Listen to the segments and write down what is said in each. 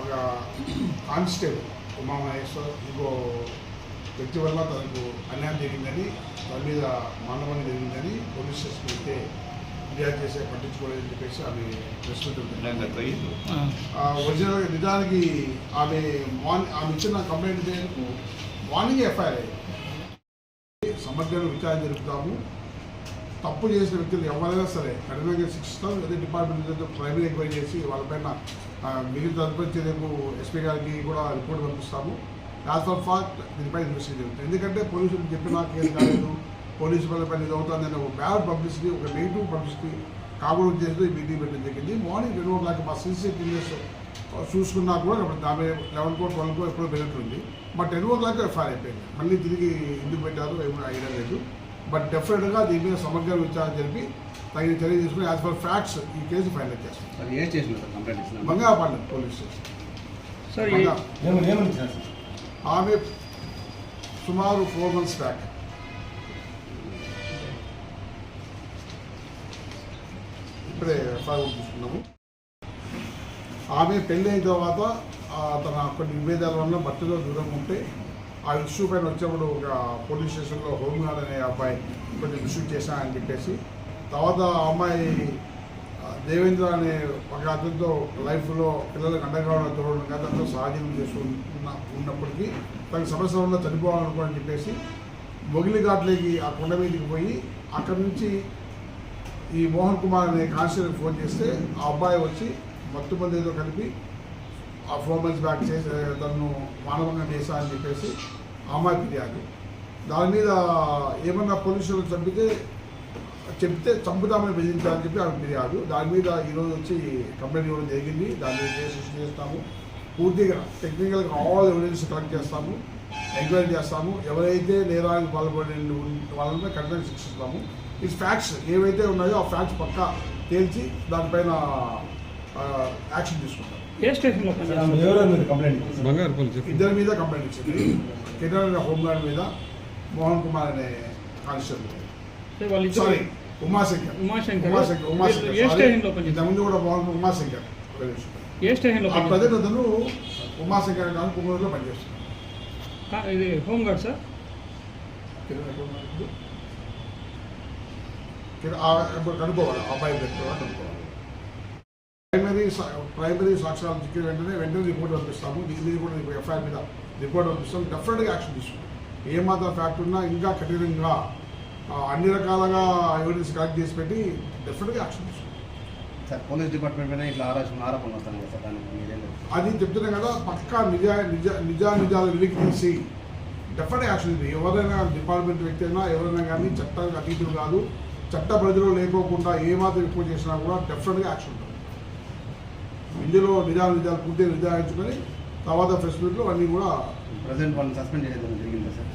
ఒక కానిస్టేబుల్ ఉమామహేశ్వర్ ఇంకో వ్యక్తి వల్ల తనకు అన్యాయం జరిగిందని తన మీద మానవని జరిగిందని పోలీస్ స్టేషన్కి వెళ్తే ఫిర్యాదు చేసే పట్టించుకోలేదని చెప్పేసి ఆమె ప్రశ్న నిజానికి ఆమె మార్నింగ్ ఆమె ఇచ్చిన కంప్లైంట్ చేయడానికి మార్నింగ్ ఎఫ్ఐఆర్ అయ్యింది సమగ్రంగా విచారణ జరుపుతాము. తప్పు చేసిన వ్యక్తులు ఎవరైనా సరే కఠినంగా శిక్షిస్తాం లేదా డిపార్ట్మెంట్ ప్రైమరీ ఎంక్వైరీ చేసి వాళ్ళపైన మిగిలిన తదుపరి చర్యకు ఎస్పీ గారికి కూడా రిపోర్ట్ పంపిస్తాము. యాజ్ ఆఫ్ ఫాక్ట్ దీనిపై ఇన్వెస్టిగేట్ జరుగుతుంది ఎందుకంటే పోలీసులు చెప్పినా కేసు కాలేదు. పోలీసు వాళ్ళపైన ఇది అవుతుందని ఒక బ్యాడ్ పబ్లిసిటీ ఒక నెగిటివ్ పబ్లిసిటీ కాకుండా చేస్తూ ఈ మీటింగ్ పెట్టడం జరిగింది. మార్నింగ్ రెండు ఓ క్లాక్ సీసీ సీసీటీవీఎస్ చూసుకున్నా కూడా ఇప్పుడు దాని లెవెన్ కో ట్వెల్వ్ కో ఎప్పుడో పెరుగుతుంది but ten o'clock FIR అయిపోయింది. మళ్ళీ తిరిగి ఎందుకు పెట్టారు ఏమో ఐడియా లేదు. బట్ డెఫినెట్గా దీని మీద సమగ్ర విచారణ జరిపి తగిన చర్య తీసుకుని యాజ్ పర్ ఫ్యాక్ట్స్ ఈ కేసు ఫైనల్ చేస్తాం. Bangapalem police station. ఆమె సుమారు ఫోర్ మంత్స్ బ్యాక్ ఇప్పుడే ఎఫ్ఐఆర్ తీసుకున్నాము. ఆమె పెళ్ళి అయిన తర్వాత తన కొన్ని విభేదాల వల్ల భర్తలో దూరం ఉంటే ఆ ఇష్యూ పైన వచ్చేప్పుడు ఒక పోలీస్ స్టేషన్లో హోంగార్డ్ అనే అబ్బాయి కొన్ని ఇష్యూ చేశానని చెప్పేసి తర్వాత ఆ అమ్మాయి దేవేంద్ర అనే ఒక అతనితో లైఫ్లో పిల్లలకు అండగా చూడడం అతనితో సహజీవనం చేస్తూ ఉన్నప్పటికీ తనకు సమస్య వల్ల చనిపోవాలనుకోని చెప్పేసి మొగిలి ఘాట్లోకి ఆ కొండ మీదకి పోయి అక్కడి నుంచి ఈ మోహన్ కుమార్ అనే కాన్స్టేబుల్ ఫోన్ చేస్తే ఆ అబ్బాయి వచ్చి మత్తు మందితో కలిపి ఆ ఫోర్ మంత్స్ బ్యాక్ చేసి తను మానవంగా చేశా అని చెప్పేసి అమ్మాయి ఫిర్యాదు. దాని మీద ఏమన్నా పోలీసులు చంపితే చెప్తే చంపుతామని బెదిరించాలని చెప్పి ఆమె ఫిర్యాదు. దాని మీద ఈరోజు వచ్చి కంప్లైంట్ ఇవ్వడం జరిగింది. దాని మీద కేసు చేస్తాము. పూర్తిగా టెక్నికల్గా ఆల్ ఎవిడెన్స్ కలెక్ట్ చేస్తాము. ఎంక్వైరీ చేస్తాము. ఎవరైతే నేరానికి పాల్పడి వాళ్ళని కఠినంగా శిక్షిస్తాము. ఈ ఫ్యాక్ట్స్ ఏవైతే ఉన్నాయో ఆ ఫ్యాక్ట్స్ పక్కా తేల్చి దానిపైన యాక్షన్ తీసుకుంటాం. ఏ స్టేషన్లో ఇద్దరి మీద కంప్లైంట్ ఇచ్చింది. కిరణ్ హోంగార్డ్ మీద మోహన్ కుమార్ అనే కానిస్టేబుల్ సార్ ఉమాశంకర్. ఉమాశంకర్. ఉమాశంకర్? ఇంతకుముందు కూడా మోహన్ ఉమాశంకర్ ఏ స్టేషన్లో ఆ పనిచేస్తారు? అతను ఉమాశంకర్ కానీ కుమ్మూరులో పనిచేస్తున్నాడు కా- ఇది హోమ్ గార్డ్ సార్ కనుక్కోవాలి. ఆ అబ్బాయి కూడా కనుక్కోవాలి. ప్రైమరీ సాక్ష్యాలు చిక్కిన వెంటనే వెంటనే రిపోర్ట్ పంపిస్తాము. దీని మీద కూడా ఎఫ్ఐఆర్ మీద రిపోర్ట్ పంపిస్తాం డెఫినెట్గా యాక్షన్ తీసుకుంటాం. ఏ మాత్రం ఫ్యాక్ట్ ఉన్నా ఇంకా కఠినంగా అన్ని రకాలుగా ఎవిడెన్స్ కలెక్ట్ చేసి పెట్టి డెఫినెట్గా యాక్షన్ తీసుకుంటాం. సార్ పోలీస్ డిపార్ట్మెంట్ పైన ఇట్లా ఆరోపణ ఆరోపణలు వస్తాయి కదా సార్ దానికి? అది చెప్తున్నాం కదా పక్కా నిజా నిజ నిజా నిజాలు వెలికి తీసి డెఫినెట్ యాక్షన్ ఇది ఎవరైనా డిపార్ట్మెంట్ వ్యక్తి అయినా ఎవరైనా కానీ చట్టానికి అతీతులు కాదు చట్ట పరిధిలో లేకోకుండా ఏ మాత్రం ఎక్కువ చేసినా కూడా డెఫినెట్గా యాక్షన్ ఉంటుంది ఇందులో నిజాలు నిజాలు పూర్తిగా నిర్ధారించుకొని తర్వాత ప్రెస్ మీట్లో అన్నీ కూడా ప్రజెంట్ వాళ్ళని సస్పెండ్ చేయడం జరిగిందా సార్.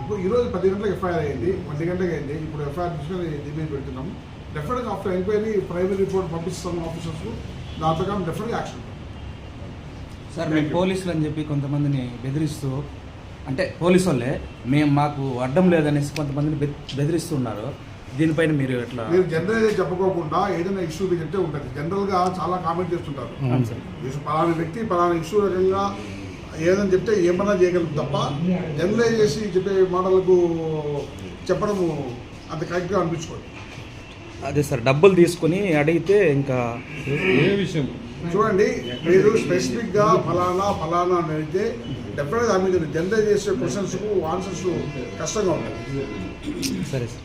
ఇప్పుడు ఈరోజు పది గంటలకు ఎఫ్ఐఆర్ అయింది ఒంటి గంటకి అయింది. ఇప్పుడు ఎఫ్ఐఆర్ తీసుకొని దీని పెడుతున్నాము డెఫినెట్గా ఆఫ్టర్ ఎంక్వైరీ ప్రైమరీ రిపోర్ట్ పంపిస్తాము ఆఫీసర్స్ దాని ప్రకారం డెఫినెట్గా యాక్షన్. సార్ మేము పోలీసులు అని చెప్పి కొంతమందిని బెదిరిస్తూ అంటే పోలీసు వాళ్ళే మేము మాకు అడ్డం లేదనేసి కొంతమందిని బె- బెదిరిస్తున్నారు దీనిపైన మీరు ఎట్లా మీరు జనరల్ చెప్పకోకుండా ఏదైనా ఇష్యూ చెప్తే ఉంటుంది. జనరల్గా చాలా కామెంట్ చేస్తుంటారు. పలానా వ్యక్తి పలానా ఇష్యూ రకంగా ఏదని చెప్తే ఏమన్నా చేయగలం తప్ప జనరలైజ్ చేసి చెప్పే మాటలకు చెప్పడము అంత కరెక్ట్గా అనిపించుకోండి అదే సార్ డబ్బులు తీసుకుని అడిగితే ఇంకా ఏ విషయం? చూడండి మీరు స్పెసిఫిక్గా ఫలానా ఫలానా అని అడిగితే డెఫినెట్గా దాని మీద జనరలైజ్ చేసే క్వశ్చన్స్కు ఆన్సర్స్ కష్టంగా ఉంటాయి. సరే సార్.